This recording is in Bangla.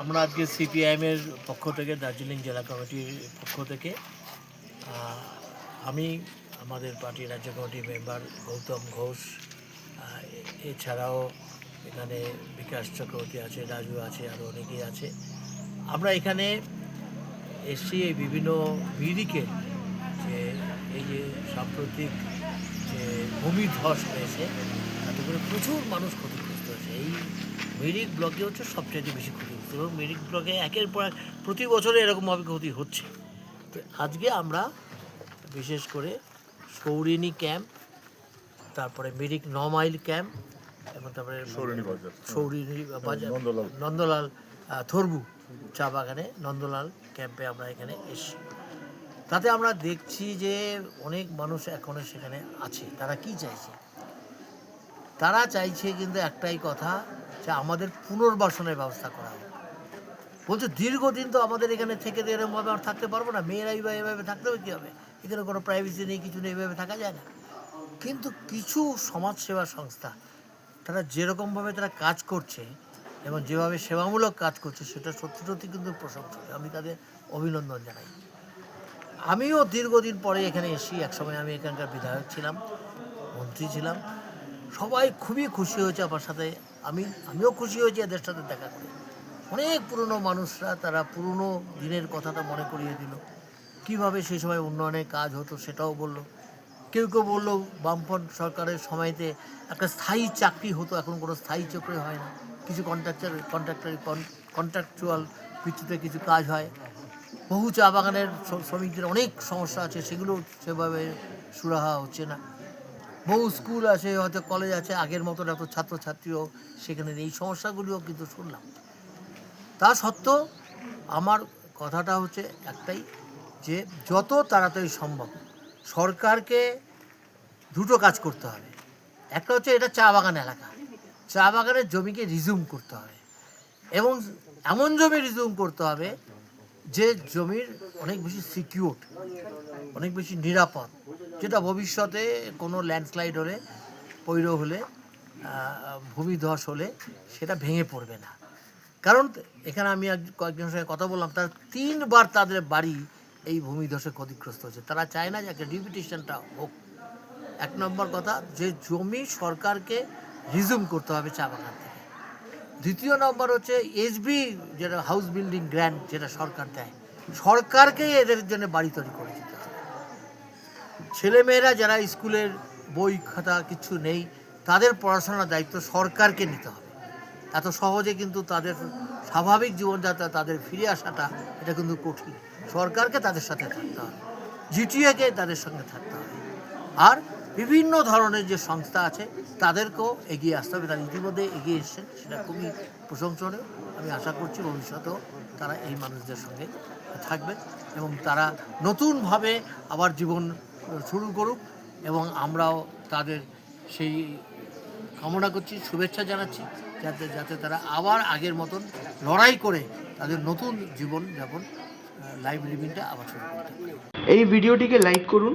আমরা আজকে সিপিআইএমের পক্ষ থেকে দার্জিলিং জেলা কমিটির পক্ষ থেকে আমি, আমাদের পার্টির রাজ্য কমিটির মেম্বার গৌতম ঘোষ এছাড়াও এখানে বিকাশ চক্রবর্তী আছে, রাজু আছে আরও অনেকেই আছে। আমরা এখানে এসছি এই বিভিন্ন মিরিকে যে এই যে সাম্প্রতিক যে ভূমিধ্বস হয়েছে তাতে করে প্রচুর মানুষ হয়েছে এই মিরিক ব্লকে হচ্ছে সবচেয়ে বেশি ক্ষতিগ্রস্ত এবং মিরিক ব্লকে একের পর এক প্রতি বছরে এরকমভাবে ক্ষতি হচ্ছে তো আজকে আমরা বিশেষ করে সৌরিনী ক্যাম্প তারপরে মেরিক ন মাইল ক্যাম্প এবং তারপরে সৌরিনী বাজার। বাজার নন্দলাল। থরবু চা বাগানে নন্দলাল ক্যাম্পে আমরা এখানে এসেছি তাতে আমরা দেখছি যে অনেক মানুষ এখনও সেখানে আছে তারা কি চাইছে তারা চাইছে কিন্তু একটাই কথা যে আমাদের পুনর্বাসনের ব্যবস্থা করা হোক। বলছে, দীর্ঘদিন তো আমাদের এখানে থেকে এরকমভাবে আর থাকতে পারব না। মেয়েরাই বা এভাবে থাকতে হবে কী হবে এখানে কোনো প্রাইভেসি নেই, কিছু নেই, এভাবে থাকা যায় না। কিন্তু কিছু সমাজসেবা সংস্থা, তারা যেরকমভাবে তারা কাজ করছে এবং যেভাবে সেবামূলক কাজ করছে, সেটা সত্যি সত্যি কিন্তু প্রশংসনীয়। আমি তাদের অভিনন্দন জানাই। আমিও দীর্ঘদিন পরে এখানে এসি একসময় আমি এখানকার বিধায়ক ছিলাম, মন্ত্রী ছিলাম। সবাই খুবই খুশি হয়েছে আমার সাথে। আমি, আমিও খুশি হয়েছি এদের সাথে দেখা করে। অনেক পুরনো মানুষরা তারা পুরনো দিনের কথাটা মনে করিয়ে দিল। কীভাবে সেই সময় উন্নয়নের কাজ হতো সেটাও বলল। কেউ কেউ বলল, বামফ্রন্ট সরকারের সময়তে একটা স্থায়ী চাকরি হতো, এখন কোনো স্থায়ী চাকরি হয় না। কিছু কন্ট্রাক্টার কন্ট্রাক্টার কন্ট্রাকচুয়াল ভিত্তিতে কিছু কাজ হয়। বহু চা বাগানের শ্রমিকদের অনেক সমস্যা আছে, সেগুলো সেভাবে সুরাহা হচ্ছে না। বহু স্কুল আছে, হয়তো কলেজ আছে, আগের মতন এত ছাত্রছাত্রীও সেখানে। এই সমস্যাগুলিও কিন্তু শুনলাম। তা সত্ত্বেও আমার কথাটা হচ্ছে একটাই যে, যত তাড়াতাড়ি সম্ভব সরকারকে দুটো কাজ করতে হবে। একটা হচ্ছে এটা চা বাগান এলাকা। চা বাগানের জমিকে রিজিউম করতে হবে। এবং এমন জমি রিজিউম করতে হবে যে জমির অনেক বেশি সিকিউর অনেক বেশি নিরাপদ, যেটা ভবিষ্যতে কোনো ল্যান্ডস্লাইড হলে, পৈর হলে ভূমিধস হলে সেটা ভেঙে পড়বে না। কারণ এখানে আমি এক, কয়েকজনের সঙ্গে কথা বললাম, তার তিনবার তাদের বাড়ি এই ভূমিধসে ক্ষতিগ্রস্ত হচ্ছে তারা চায় না যে একটা ডিপিটেশনটা হোক। এক নম্বর কথা, যে জমি সরকারকে রিজিউম করতে হবে চা বাগান থেকে। দ্বিতীয় নম্বর হচ্ছে এসবি যেটা হাউস বিল্ডিং গ্র্যান্ড যেটা সরকার দেয়, সরকারকেই এদের জন্য বাড়ি তৈরি করে দিতে হবে। ছেলেমেয়েরা যারা স্কুলের বই খাতা কিছু নেই, তাদের পড়াশোনার দায়িত্ব সরকারকে নিতে হবে। এত সহজে কিন্তু তাদের স্বাভাবিক জীবনযাত্রা, তাদের ফিরে আসাটা, এটা কিন্তু কঠিন। সরকারকে তাদের সাথে থাকতে হবে জিটিএকে তাদের সঙ্গে থাকতে হবে। আর বিভিন্ন ধরনের যে সংস্থা আছে, তাদেরকেও এগিয়ে আসতে হবে। তারা ইতিমধ্যে এগিয়ে এসছেন, সেটা খুবই প্রশংসনীয়। আমি আশা করছি ভবিষ্যতেও তারা এই মানুষদের সঙ্গে থাকবেন এবং তারা নতুনভাবে আবার জীবন শুরু করুক এবং আমরাও তাদের সেই কামনা করছি, শুভেচ্ছা জানাচ্ছি, যাতে যাতে তারা আবার আগের মতন লড়াই করে তাদের নতুন জীবন যাপন লাইফ লিভিংটা আবার শুরু করতে এই ভিডিওটিকে লাইক করুন